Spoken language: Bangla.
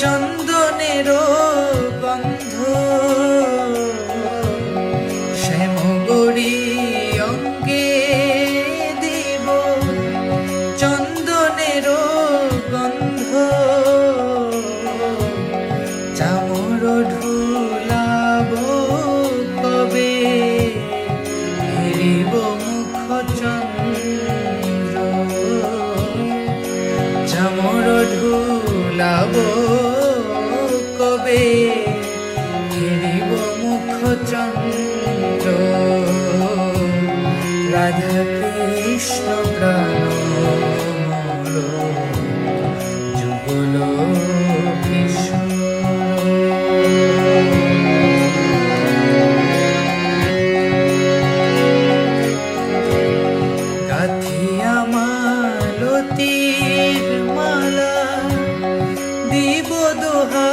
চন্দনের বন্ধ। শ্যামগরি অঙ্গে দেব চন্দনের গন্ধ চামর ঢুলাব কবে হেরিব মুখ চন্দ্র। চামর ঢুলাব তবে ফিরিব মুখচন্দ্র। রাধা কৃষ্ণ প্রাণ যুগল কৃষ্ণ। মালা দিব দোহা।